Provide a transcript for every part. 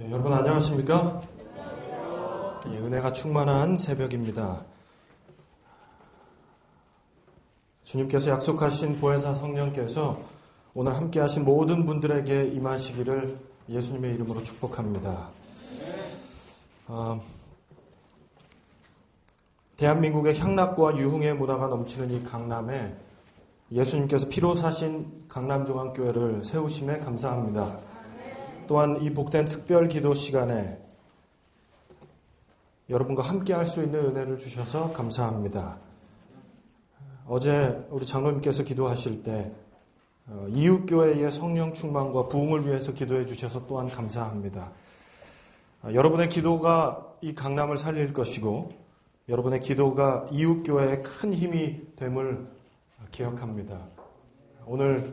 네, 여러분 안녕하십니까? 예, 은혜가 충만한 새벽입니다. 주님께서 약속하신 보혜사 성령께서 오늘 함께하신 모든 분들에게 임하시기를 예수님의 이름으로 축복합니다. 어, 대한민국의 향락과 유흥의 문화가 넘치는 이 강남에 예수님께서 피로 사신 강남중앙교회를 세우심에 감사합니다. 또한 이 복된 특별 기도 시간에 여러분과 함께 할 수 있는 은혜를 주셔서 감사합니다. 어제 우리 장로님께서 기도하실 때 어, 이웃교회의 성령 충만과 부흥을 위해서 기도해 주셔서 또한 감사합니다. 어, 여러분의 기도가 이 강남을 살릴 것이고 여러분의 기도가 이웃교회에 큰 힘이 됨을 기억합니다. 오늘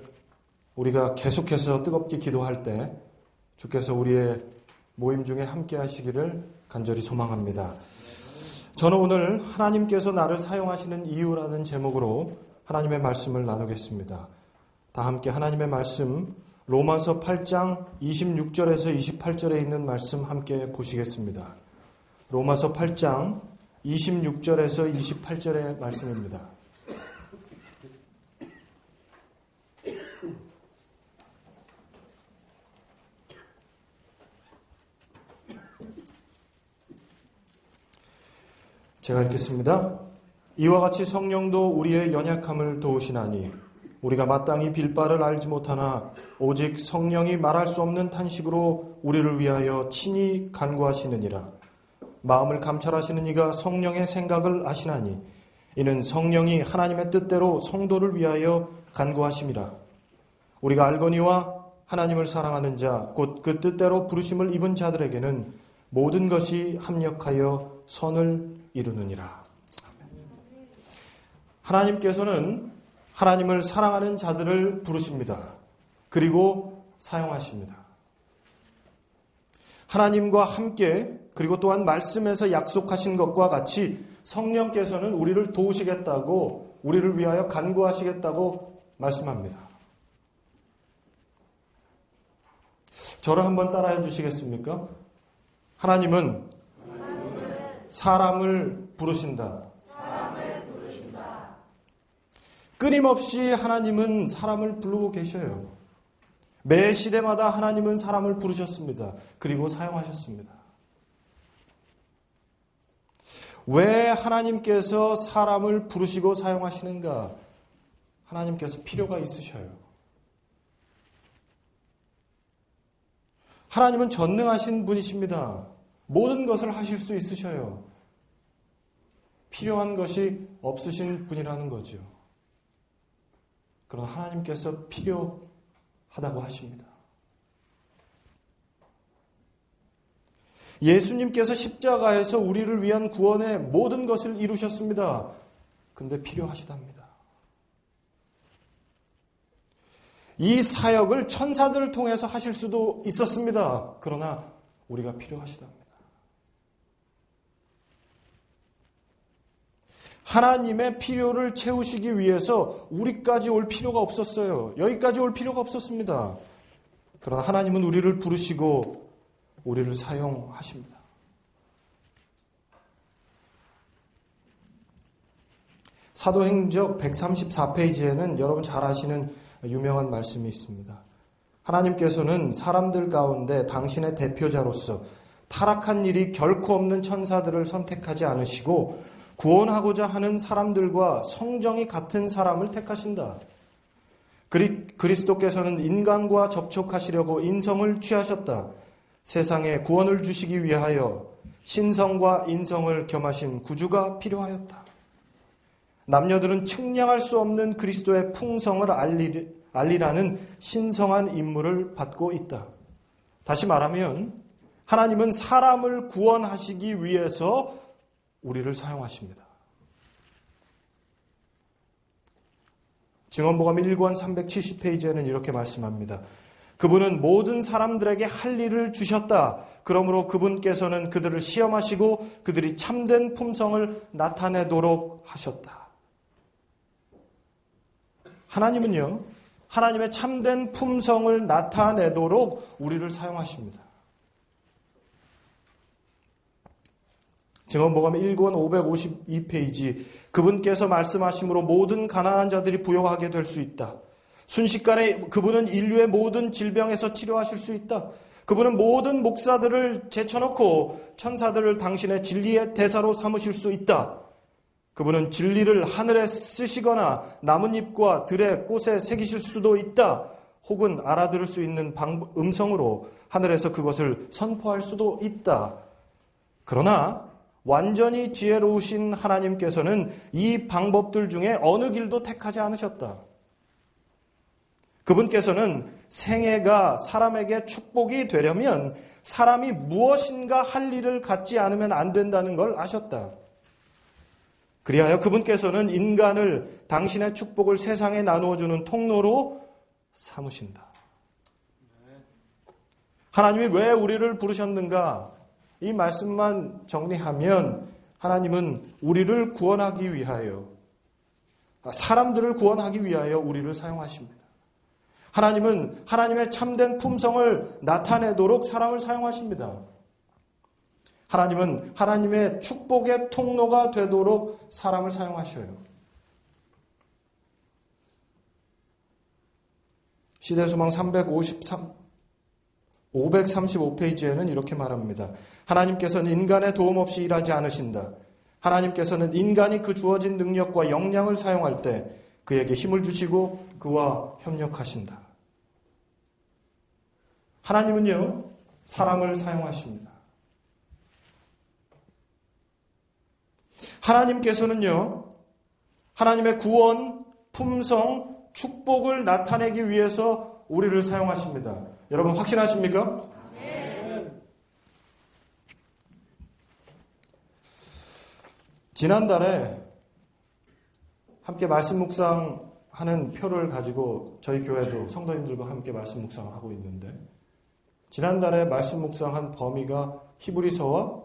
우리가 계속해서 뜨겁게 기도할 때 주께서 우리의 모임 중에 함께 하시기를 간절히 소망합니다. 저는 오늘 하나님께서 나를 사용하시는 이유라는 제목으로 하나님의 말씀을 나누겠습니다. 다 함께 하나님의 말씀 로마서 8장 26절에서 28절에 있는 말씀 함께 보시겠습니다. 로마서 8장 26절에서 28절의 말씀입니다. 제가 읽겠습니다. 이와 같이 성령도 우리의 연약함을 도우시나니 우리가 마땅히 빌바를 알지 못하나 오직 성령이 말할 수 없는 탄식으로 우리를 위하여 친히 간구하시느니라. 마음을 감찰하시는 이가 성령의 생각을 아시나니 이는 성령이 하나님의 뜻대로 성도를 위하여 간구하심이라. 우리가 알거니와 하나님을 사랑하는 자, 곧 그 뜻대로 부르심을 입은 자들에게는 모든 것이 합력하여 선을 이루느니라. 하나님께서는 하나님을 사랑하는 자들을 부르십니다. 그리고 사용하십니다. 하나님과 함께 그리고 또한 말씀에서 약속하신 것과 같이 성령께서는 우리를 도우시겠다고 우리를 위하여 간구하시겠다고 말씀합니다. 저를 한번 따라해 주시겠습니까? 하나님은 사람을 부르신다. 끊임없이 하나님은 사람을 부르고 계셔요. 매 시대마다 하나님은 사람을 부르셨습니다. 그리고 사용하셨습니다. 왜 하나님께서 사람을 부르시고 사용하시는가? 하나님께서 필요가 있으셔요. 하나님은 전능하신 분이십니다. 모든 것을 하실 수 있으셔요. 필요한 것이 없으신 분이라는 거죠. 그러나 하나님께서 필요하다고 하십니다. 예수님께서 십자가에서 우리를 위한 구원의 모든 것을 이루셨습니다. 근데 필요하시답니다. 이 사역을 천사들을 통해서 하실 수도 있었습니다. 그러나 우리가 필요하시답니다. 하나님의 필요를 채우시기 위해서 우리까지 올 필요가 없었어요. 여기까지 올 필요가 없었습니다. 그러나 하나님은 우리를 부르시고 우리를 사용하십니다. 사도행적 134페이지에는 여러분 잘 아시는 유명한 말씀이 있습니다. 하나님께서는 사람들 가운데 당신의 대표자로서 타락한 일이 결코 없는 천사들을 선택하지 않으시고 구원하고자 하는 사람들과 성정이 같은 사람을 택하신다. 그리, 그리스도께서는 인간과 접촉하시려고 인성을 취하셨다. 세상에 구원을 주시기 위하여 신성과 인성을 겸하신 구주가 필요하였다. 남녀들은 측량할 수 없는 그리스도의 풍성을 알리, 알리라는 신성한 임무를 받고 있다. 다시 말하면 하나님은 사람을 구원하시기 위해서 우리를 사용하십니다. 증언보감 1권 370페이지에는 이렇게 말씀합니다. 그분은 모든 사람들에게 할 일을 주셨다. 그러므로 그분께서는 그들을 시험하시고 그들이 참된 품성을 나타내도록 하셨다. 하나님은요, 하나님의 참된 품성을 나타내도록 우리를 사용하십니다. 증언보감 1권 552페이지 그분께서 말씀하심으로 모든 가난한 자들이 부여하게 될 수 있다. 순식간에 그분은 인류의 모든 질병에서 치료하실 수 있다. 그분은 모든 목사들을 제쳐놓고 천사들을 당신의 진리의 대사로 삼으실 수 있다. 그분은 진리를 하늘에 쓰시거나 나뭇잎과 들의 꽃에 새기실 수도 있다. 혹은 알아들을 수 있는 음성으로 하늘에서 그것을 선포할 수도 있다. 그러나 완전히 지혜로우신 하나님께서는 이 방법들 중에 어느 길도 택하지 않으셨다. 그분께서는 생애가 사람에게 축복이 되려면 사람이 무엇인가 할 일을 갖지 않으면 안 된다는 걸 아셨다. 그리하여 그분께서는 인간을 당신의 축복을 세상에 나누어주는 통로로 삼으신다. 하나님이 왜 우리를 부르셨는가? 이 말씀만 정리하면 하나님은 우리를 구원하기 위하여, 사람들을 구원하기 위하여 우리를 사용하십니다. 하나님은 하나님의 참된 품성을 나타내도록 사람을 사용하십니다. 하나님은 하나님의 축복의 통로가 되도록 사람을 사용하셔요. 시대수망 353, 535페이지에는 이렇게 말합니다. 하나님께서는 인간의 도움 없이 일하지 않으신다. 하나님께서는 인간이 그 주어진 능력과 역량을 사용할 때 그에게 힘을 주시고 그와 협력하신다. 하나님은요, 사람을 사용하십니다. 하나님께서는요, 하나님의 구원, 품성, 축복을 나타내기 위해서 우리를 사용하십니다. 여러분 확신하십니까? 지난달에 함께 말씀 묵상하는 표를 가지고 저희 교회도 성도님들과 함께 말씀 묵상을 하고 있는데 지난달에 말씀 묵상한 범위가 히브리서와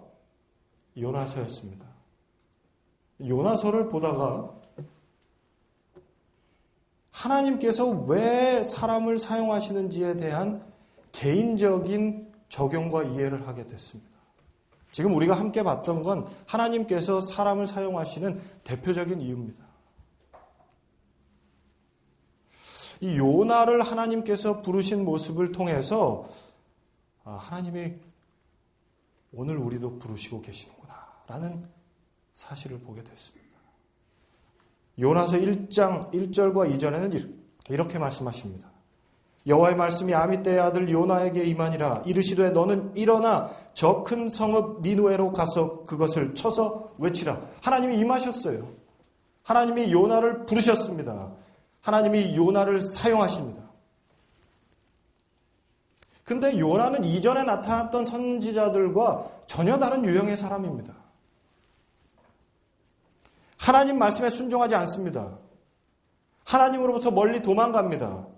요나서였습니다. 요나서를 보다가 하나님께서 왜 사람을 사용하시는지에 대한 개인적인 적용과 이해를 하게 됐습니다. 지금 우리가 함께 봤던 건 하나님께서 사람을 사용하시는 대표적인 이유입니다. 이 요나를 하나님께서 부르신 모습을 통해서 아, 하나님이 오늘 우리도 부르시고 계시는구나 라는 사실을 보게 됐습니다. 요나서 1장 1절과 2절에는 이렇게 말씀하십니다. 여호와의 말씀이 아미떼의 아들 요나에게 임하니라 이르시되 너는 일어나 저 큰 성읍 니누에로 가서 그것을 쳐서 외치라. 하나님이 임하셨어요. 하나님이 요나를 부르셨습니다. 하나님이 요나를 사용하십니다. 근데 요나는 이전에 나타났던 선지자들과 전혀 다른 유형의 사람입니다. 하나님 말씀에 순종하지 않습니다. 하나님으로부터 멀리 도망갑니다.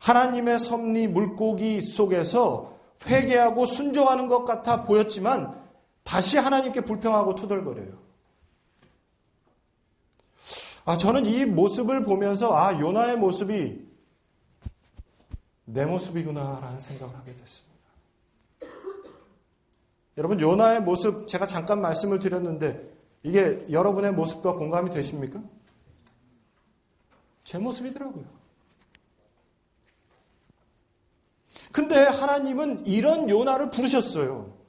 하나님의 섭리 물고기 속에서 회개하고 순종하는 것 같아 보였지만 다시 하나님께 불평하고 투덜거려요. 아, 저는 이 모습을 보면서 아, 요나의 모습이 내 모습이구나라는 생각을 하게 됐습니다. 여러분, 요나의 모습 제가 잠깐 말씀을 드렸는데 이게 여러분의 모습과 공감이 되십니까? 제 모습이더라고요. 근데 하나님은 이런 요나를 부르셨어요.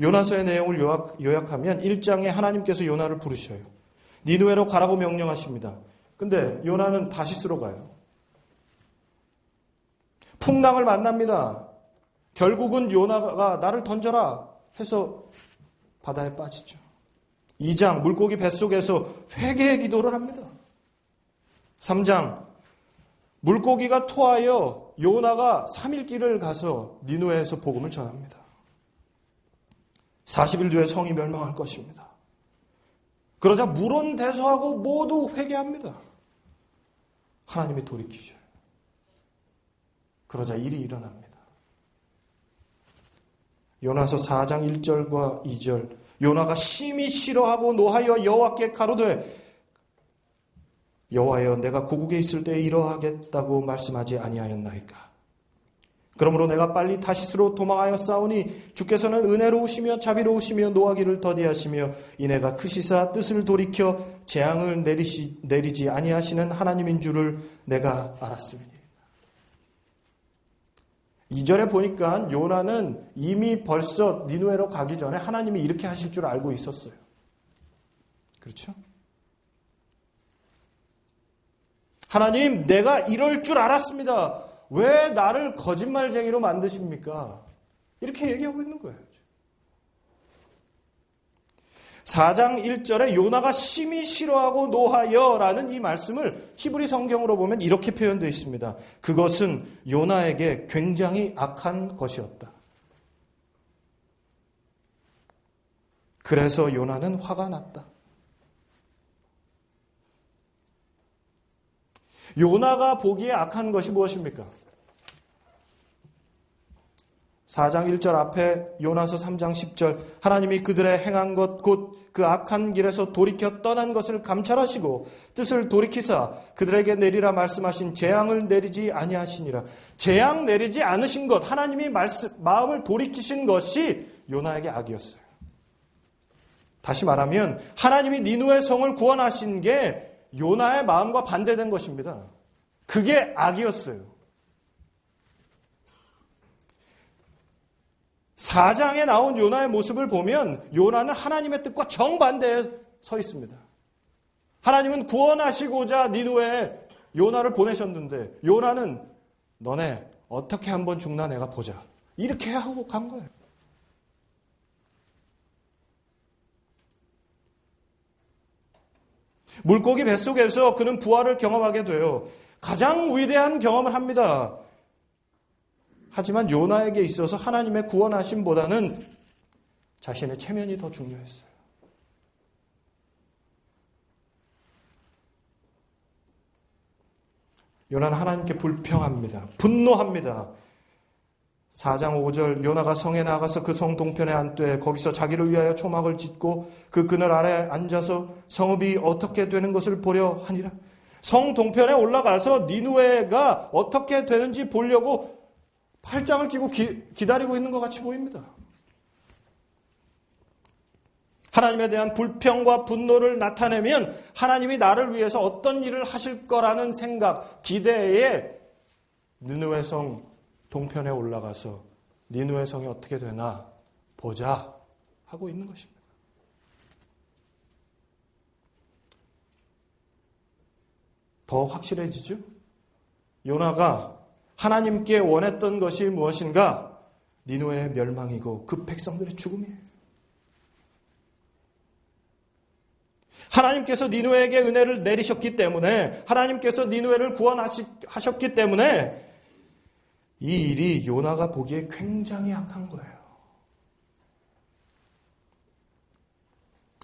요나서의 내용을 요약, 하면 1장에 하나님께서 요나를 부르셔요. 니누에로 가라고 명령하십니다. 근데 요나는 다시스로 가요. 풍랑을 만납니다. 결국은 요나가 나를 던져라 해서 바다에 빠지죠. 2장 물고기 뱃속에서 회개의 기도를 합니다. 3장 물고기가 토하여 요나가 3일 길을 가서 니누에서 복음을 전합니다. 40일 뒤에 성이 멸망할 것입니다. 그러자 물은 대소하고 모두 회개합니다. 하나님이 돌이키죠. 그러자 일이 일어납니다. 요나서 4장 1절과 2절 요나가 심히 싫어하고 노하여 여호와께 가로되 여호와여 내가 고국에 있을 때 이러하겠다고 말씀하지 아니하였나이까 그러므로 내가 빨리 다시스로 도망하여 싸우니 주께서는 은혜로우시며 자비로우시며 노하기를 더디하시며 이내가 크시사 뜻을 돌이켜 재앙을 내리시, 내리지 아니하시는 하나님인 줄을 내가 알았습니다. 2절에 보니까 요나는 이미 벌써 니누에로 가기 전에 하나님이 이렇게 하실 줄 알고 있었어요. 그렇죠? 하나님, 내가 이럴 줄 알았습니다. 왜 나를 거짓말쟁이로 만드십니까? 이렇게 얘기하고 있는 거예요. 4장 1절에 요나가 심히 싫어하고 노하여라는 이 말씀을 히브리 성경으로 보면 이렇게 표현되어 있습니다. 그것은 요나에게 굉장히 악한 것이었다. 그래서 요나는 화가 났다. 요나가 보기에 악한 것이 무엇입니까? 4장 1절 앞에 요나서 3장 10절 하나님이 그들의 행한 것 곧 그 악한 길에서 돌이켜 떠난 것을 감찰하시고 뜻을 돌이키사 그들에게 내리라 말씀하신 재앙을 내리지 아니하시니라. 재앙 내리지 않으신 것 하나님이 말씀, 마음을 돌이키신 것이 요나에게 악이었어요. 다시 말하면 하나님이 니누의 성을 구원하신 게 요나의 마음과 반대된 것입니다. 그게 악이었어요. 4장에 나온 요나의 모습을 보면 요나는 하나님의 뜻과 정반대에 서 있습니다. 하나님은 구원하시고자 니누에 요나를 보내셨는데 요나는 너네 어떻게 한번 죽나 내가 보자. 이렇게 하고 간 거예요. 물고기 뱃속에서 그는 부활을 경험하게 돼요. 가장 위대한 경험을 합니다. 하지만 요나에게 있어서 하나님의 구원하심보다는 자신의 체면이 더 중요했어요. 요나는 하나님께 불평합니다. 분노합니다. 4장 5절 요나가 성에 나가서 그 성 동편에 앉되 거기서 자기를 위하여 초막을 짓고 그 그늘 아래 앉아서 성읍이 어떻게 되는 것을 보려 하니라. 성 동편에 올라가서 니누에가 어떻게 되는지 보려고 팔짱을 끼고 기, 기다리고 있는 것 같이 보입니다. 하나님에 대한 불평과 분노를 나타내면 하나님이 나를 위해서 어떤 일을 하실 거라는 생각, 기대에 느누의 성 동편에 올라가서 니누의 성이 어떻게 되나 보자 하고 있는 것입니다. 더 확실해지죠? 요나가 하나님께 원했던 것이 무엇인가? 니누의 멸망이고 그 백성들의 죽음이에요. 하나님께서 니누에게 은혜를 내리셨기 때문에 하나님께서 니누에를 구원하셨기 때문에 이 일이 요나가 보기에 굉장히 악한 거예요.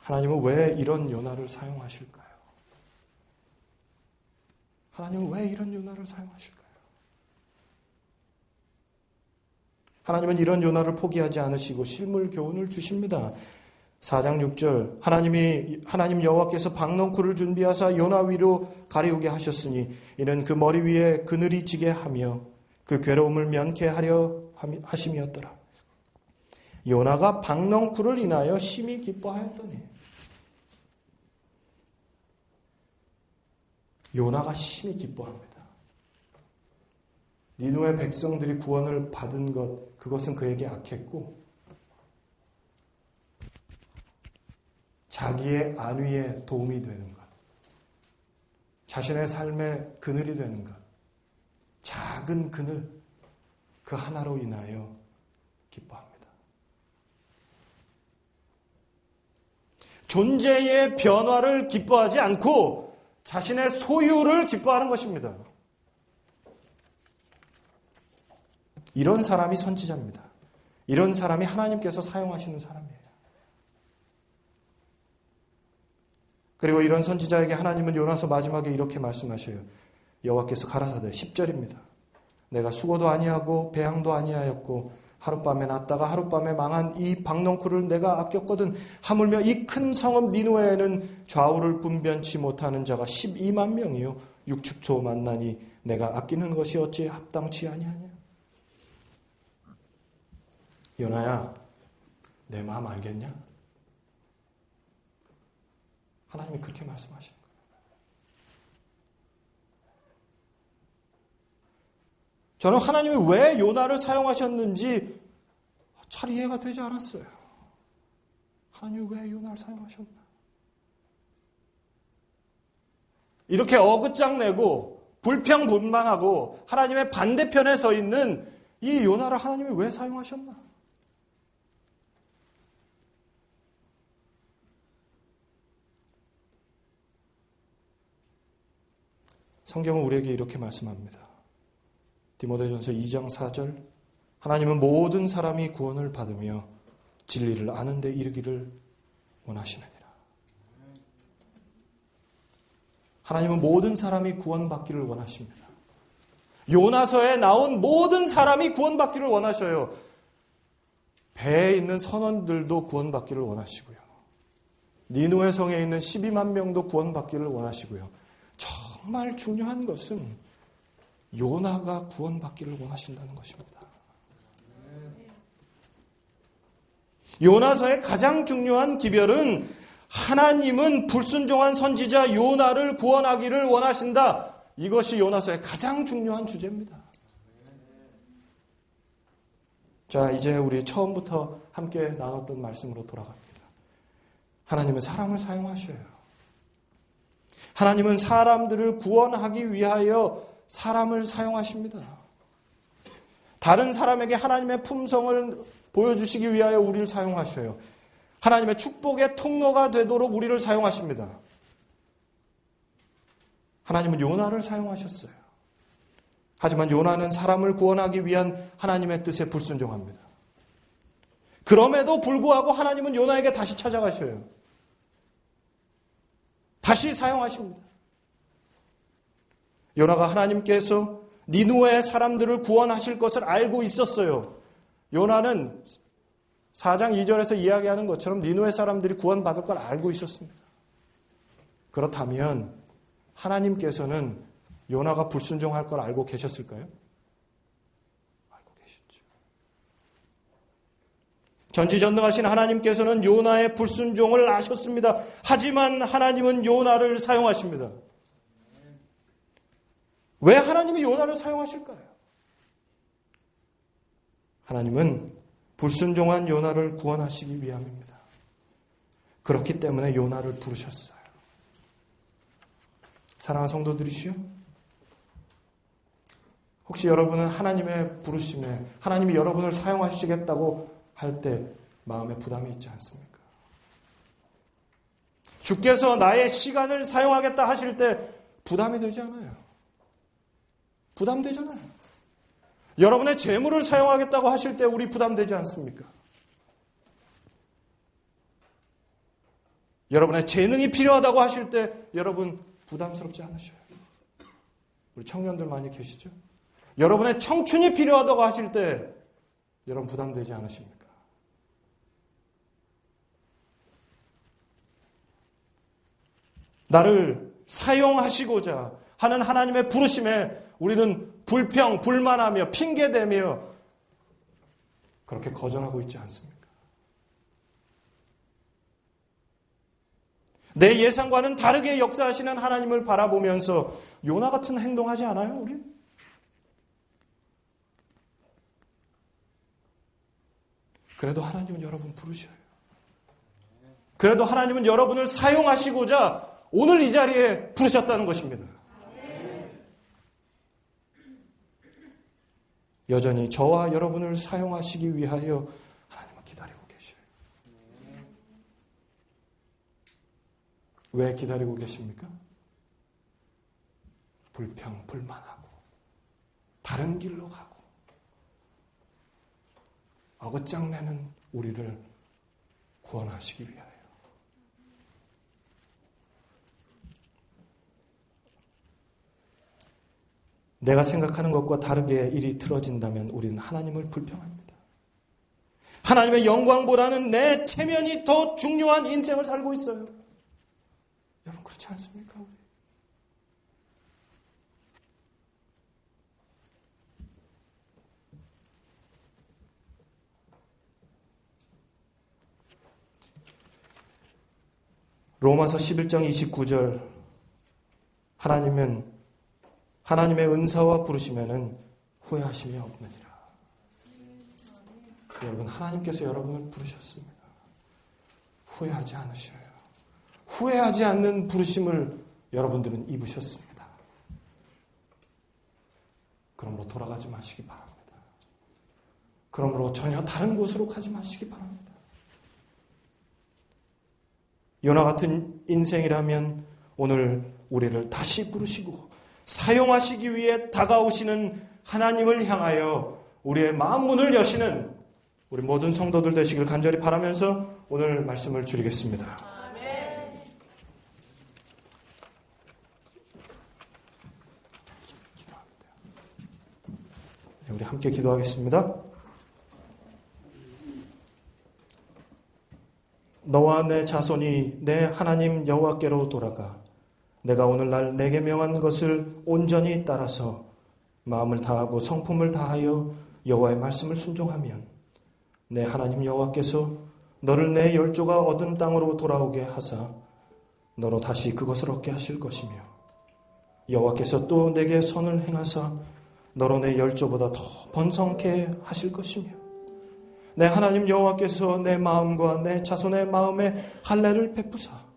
하나님은 왜 이런 요나를 사용하실까요? 하나님은 왜 이런 요나를 사용하실까요? 하나님은 이런 요나를 포기하지 않으시고 실물 교훈을 주십니다. 4장 6절 하나님이 하나님 여호와께서 박넝쿨을 준비하사 요나 위로 가리우게 하셨으니 이는 그 머리 위에 그늘이 지게 하며 그 괴로움을 면케하려 하심이었더라. 요나가 박넝쿨을 인하여 심히 기뻐하였더니 요나가 심히 기뻐합니다. 니누의 백성들이 구원을 받은 것, 그것은 그에게 악했고, 자기의 안위에 도움이 되는 것, 자신의 삶의 그늘이 되는 것, 작은 그늘, 그 하나로 인하여 기뻐합니다. 존재의 변화를 기뻐하지 않고 자신의 소유를 기뻐하는 것입니다. 이런 사람이 선지자입니다. 이런 사람이 하나님께서 사용하시는 사람이에요. 그리고 이런 선지자에게 하나님은 요나서 마지막에 이렇게 말씀하셔요. 여호와께서 가라사대 10절입니다. 내가 수고도 아니하고 배양도 아니하였고 하룻밤에 났다가 하룻밤에 망한 이 박농쿨을 내가 아꼈거든 하물며 이 큰 성읍 니누에는 좌우를 분변치 못하는 자가 12만 명이요 육축소 만나니 내가 아끼는 것이 어찌 합당치 아니하냐 요나야, 내 마음 알겠냐? 하나님이 그렇게 말씀하시는 거예요. 저는 하나님이 왜 요나를 사용하셨는지 잘 이해가 되지 않았어요. 하나님이 왜 요나를 사용하셨나? 이렇게 어긋장 내고 불평분만하고 하나님의 반대편에 서 있는 이 요나를 하나님이 왜 사용하셨나? 성경은 우리에게 이렇게 말씀합니다. 디모데전서 2장 4절 하나님은 모든 사람이 구원을 받으며 진리를 아는 데 이르기를 원하시느니라. 하나님은 모든 사람이 구원받기를 원하십니다. 요나서에 나온 모든 사람이 구원받기를 원하셔요. 배에 있는 선원들도 구원받기를 원하시고요. 니누의 성에 있는 12만 명도 구원받기를 원하시고요. 정말 중요한 것은 요나가 구원받기를 원하신다는 것입니다. 요나서의 가장 중요한 기별은 하나님은 불순종한 선지자 요나를 구원하기를 원하신다. 이것이 요나서의 가장 중요한 주제입니다. 자, 이제 우리 처음부터 함께 나눴던 말씀으로 돌아갑니다. 하나님은 사람을 사용하셔요. 하나님은 사람들을 구원하기 위하여 사람을 사용하십니다. 다른 사람에게 하나님의 품성을 보여주시기 위하여 우리를 사용하셔요. 하나님의 축복의 통로가 되도록 우리를 사용하십니다. 하나님은 요나를 사용하셨어요. 하지만 요나는 사람을 구원하기 위한 하나님의 뜻에 불순종합니다. 그럼에도 불구하고 하나님은 요나에게 다시 찾아가셔요. 다시 사용하십니다. 요나가 하나님께서 니누의 사람들을 구원하실 것을 알고 있었어요. 요나는 4장 2절에서 이야기하는 것처럼 니누의 사람들이 구원받을 걸 알고 있었습니다. 그렇다면 하나님께서는 요나가 불순종할 걸 알고 계셨을까요? 알고 계셨죠. 전지전능하신 하나님께서는 요나의 불순종을 아셨습니다. 하지만 하나님은 요나를 사용하십니다. 왜 하나님이 요나를 사용하실까요? 하나님은 불순종한 요나를 구원하시기 위함입니다. 그렇기 때문에 요나를 부르셨어요. 사랑하는 성도들이시요. 혹시 여러분은 하나님의 부르심에 하나님이 여러분을 사용하시겠다고 할 때 마음에 부담이 있지 않습니까? 주께서 나의 시간을 사용하겠다 하실 때 부담이 되지 않아요. 부담되잖아요. 여러분의 재물을 사용하겠다고 하실 때 우리 부담되지 않습니까? 여러분의 재능이 필요하다고 하실 때 여러분 부담스럽지 않으셔요. 우리 청년들 많이 계시죠? 여러분의 청춘이 필요하다고 하실 때 여러분 부담되지 않으십니까? 나를 사용하시고자 하는 하나님의 부르심에 우리는 불평, 불만하며 핑계대며 그렇게 거절하고 있지 않습니까? 내 예상과는 다르게 역사하시는 하나님을 바라보면서 요나 같은 행동하지 않아요, 우리? 그래도 하나님은 여러분 부르셔요. 그래도 하나님은 여러분을 사용하시고자 오늘 이 자리에 부르셨다는 것입니다. 여전히 저와 여러분을 사용하시기 위하여 하나님은 기다리고 계셔요. 왜 기다리고 계십니까? 불평, 불만하고, 다른 길로 가고, 어긋장 내는 우리를 구원하시기 위하여. 내가 생각하는 것과 다르게 일이 틀어진다면 우리는 하나님을 불평합니다. 하나님의 영광보다는 내 체면이 더 중요한 인생을 살고 있어요. 여러분 그렇지 않습니까? 우리? 로마서 11장 29절 하나님은 하나님의 은사와 부르시면은 후회하심이 없느니라. 여러분 하나님께서 여러분을 부르셨습니다. 후회하지 않으셔요. 후회하지 않는 부르심을 여러분들은 입으셨습니다. 그러므로 돌아가지 마시기 바랍니다. 그러므로 전혀 다른 곳으로 가지 마시기 바랍니다. 요나 같은 인생이라면 오늘 우리를 다시 부르시고 사용하시기 위해 다가오시는 하나님을 향하여 우리의 마음 문을 여시는 우리 모든 성도들 되시길 간절히 바라면서 오늘 말씀을 줄이겠습니다. 네, 우리 함께 기도하겠습니다. 너와 내 자손이 내 하나님 여호와께로 돌아가 내가 오늘날 내게 명한 것을 온전히 따라서 마음을 다하고 성품을 다하여 여호와의 말씀을 순종하면 내 하나님 여호와께서 너를 내 열조가 얻은 땅으로 돌아오게 하사 너로 다시 그것을 얻게 하실 것이며 여호와께서 또 내게 선을 행하사 너로 내 열조보다 더 번성케 하실 것이며 내 하나님 여호와께서 내 마음과 내 자손의 마음에 할례를 베푸사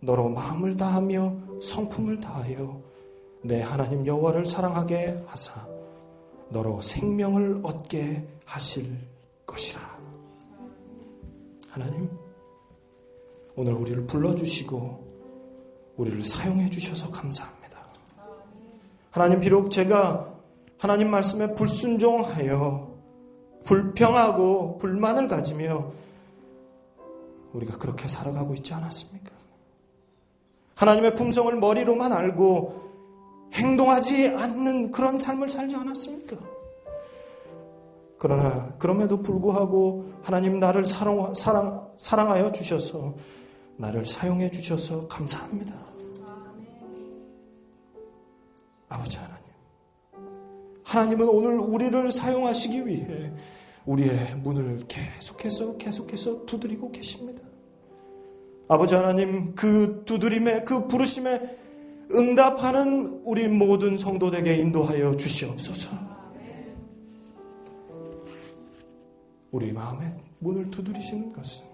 너로 마음을 다하며 성품을 다하여 내 하나님 여호와를 사랑하게 하사 너로 생명을 얻게 하실 것이라. 하나님 오늘 우리를 불러주시고 우리를 사용해 주셔서 감사합니다. 하나님 비록 제가 하나님 말씀에 불순종하여 불평하고 불만을 가지며 우리가 그렇게 살아가고 있지 않았습니까? 하나님의 품성을 머리로만 알고 행동하지 않는 그런 삶을 살지 않았습니까? 그러나 그럼에도 불구하고 하나님 나를 사랑, 사랑, 사랑하여 주셔서 나를 사용해 주셔서 감사합니다. 아버지 하나님. 하나님은 오늘 우리를 사용하시기 위해 우리의 문을 계속해서 계속해서 두드리고 계십니다. 아버지 하나님 그 두드림에 그 부르심에 응답하는 우리 모든 성도에게 인도하여 주시옵소서. 우리 마음의 문을 두드리시는 것은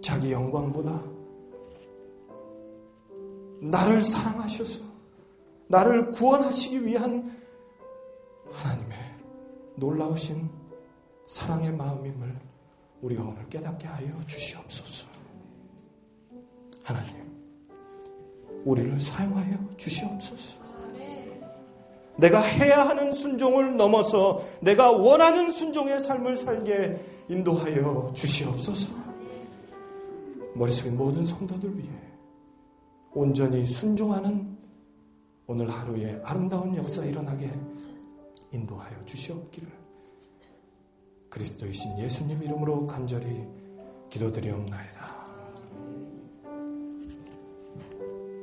자기 영광보다 나를 사랑하셔서 나를 구원하시기 위한 하나님의 놀라우신 사랑의 마음임을 우리가 오늘 깨닫게 하여 주시옵소서. 하나님, 우리를 사용하여 주시옵소서. 내가 해야 하는 순종을 넘어서 내가 원하는 순종의 삶을 살게 인도하여 주시옵소서. 머릿속에 모든 성도들 위해 온전히 순종하는 오늘 하루에 아름다운 역사 일어나게 인도하여 주시옵기를 그리스도이신 예수님 이름으로 간절히 기도드리옵나이다.